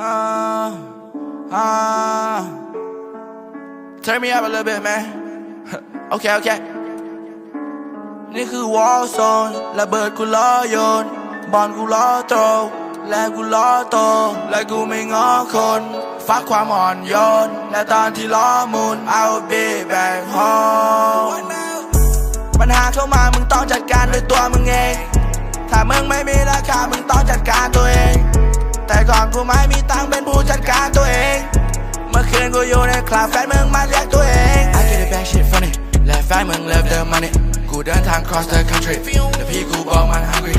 Ah, ah. Turn me up a little bit, man. okay, okay. นี่คือ Wall Zone ระเบิดกูล้อโยน บอลกูล้อโตรและกูล้อโต และกูไม่ง้อคนฟักความอ่อนโยน และตอนที่ล้อมุน I'll be back home ปัญหาเข้ามามึงต้องจัดการด้วยตัวมึงเอง ถ้ามึงไม่มีราคามึงต้องจัดการตัวเอง แต่ก่อนกูไม่มีตังเป็นผู้จัดการตัวเอง เมื่อคืนกูอยู่ในคลาบแฟนมึงมาเรียกตัวเอง I get it back shit funny และแฟนมึง love the money กูเดินทาง cross the country และพี่กูบอกมัน hungry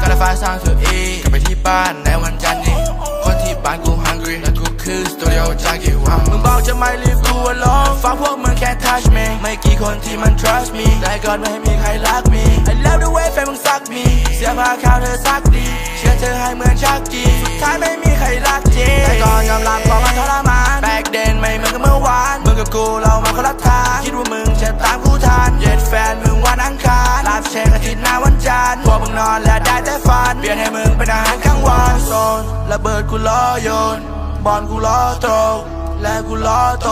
ก็ได้ฟ้าสร้างสุดอีกลับไปที่บ้านในวันจันทร์นี้ คนที่บ้านกู hungry และกูคือ studio junkie ว้าวมึงบอกจะไม่ leave กู alone ฟังพวกมึง can't touch me ไม่กี่คนที่มัน trust me แต่ก่อนไม่มีใครรัก me I love the way แฟนมึงซัก me สียผ้าขาวเธอซักดี เชื่อเธอให้เหมือนชักจีสุดท้ายไม่มีใครรักจริงแต่ก่อนยอมรับว่ามันทรมาน back then ไม่เหมือนกับเมื่อวานมึงกับกูเรามาคนละทางคิดว่ามึงจะตามกูทันเย็ดแฟนมึงวันอังคารรับเช็คอาทิตย์หน้าวันจันทร์พวกมึงนอนและได้แต่ฝันเปลี่ยนให้มึงเป็นอาหารกลางวันโซนระเบิดกูล้อโยนบอลกูล้อโตรและกูล้อโต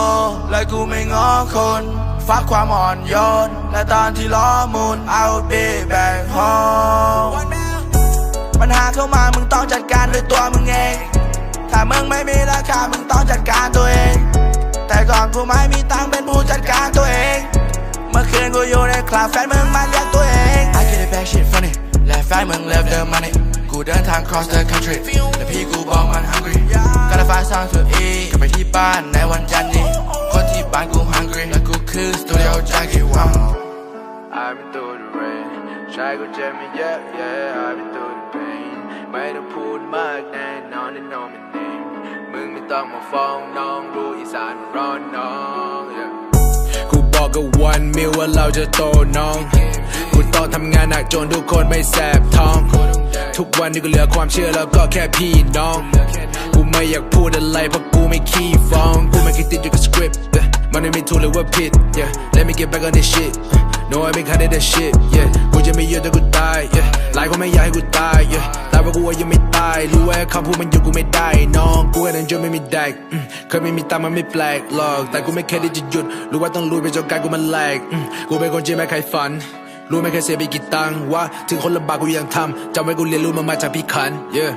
และกูไม่ง้อคนฟักความอ่อนโยนและตอนที่ล้อมุน I'll be back home ปัญหา เข้ามามึงต้องจัดการด้วยตัวมึงเอง ถ้ามึงไม่มีราคามึงต้องจัดการตัวเอง แต่ก่อนกูไม่มีตังค์เป็นผู้จัดการตัวเอง เมื่อคืนกูอยู่ในคลาบแฟนมึงมาเรียกตัวเอง I get it back shit funny และแฟนมึง love the money กูเดินทาง cross the country และพี่กูบอกมัน hungry ก็ได้ฟ้าสร้างสุดอีกกลับไปที่บ้านในวันจันทร์นี้ คนที่บ้านกู hungry และกูคือ studio junkie ว้าว I've been through the rain ใช่ก็เจ็บไม่เยอะ yeah I've been through the pain ไม่ต้องพูดมากแน่นอน they know my name มึงไม่ต้องมาฟ้องน้องรู้อีสานร้อนน้องกูบอกกับวันมิวว่าเราจะโตน้อง กูต้องทำงานหนักจนทุกคนไม่แสบท้อง ทุกวันนี้ก็เหลือความเชื่อแล้วก็แค่พี่น้อง กูไม่อยากพูดอะไรเพราะกูไม่ขี้ฟ้อง กูไม่คิดติดอยู่กับสคริปต์ มันไม่มีถูกหรือว่าผิด yeah let me get back on this shit no I been cutting that shit yeah กูจะไม่เยอะแต่กูตาย yeah หลายคนไม่อยากให้กูตาย yeah ว่ากูว่ายังไม่ตาย รู้ว่าคำพูดมันอยู่กูไม่ได้ น้องกูแค่เดินจนไม่มีแดกเคยไม่มีตังมันไม่แปลกหรอก แต่กูไม่เคยที่จะหยุด รู้ว่าต้องลุยไปจนกายกูมันแหลกกูเป็นคนที่ไม่เคยฝันรู้ไม่เคยเสียไปกี่ตังค์ว่าถึงคนลำบากกูยังทำจำไว้กูเรียนรู้มามาจากพี่ขัน yeah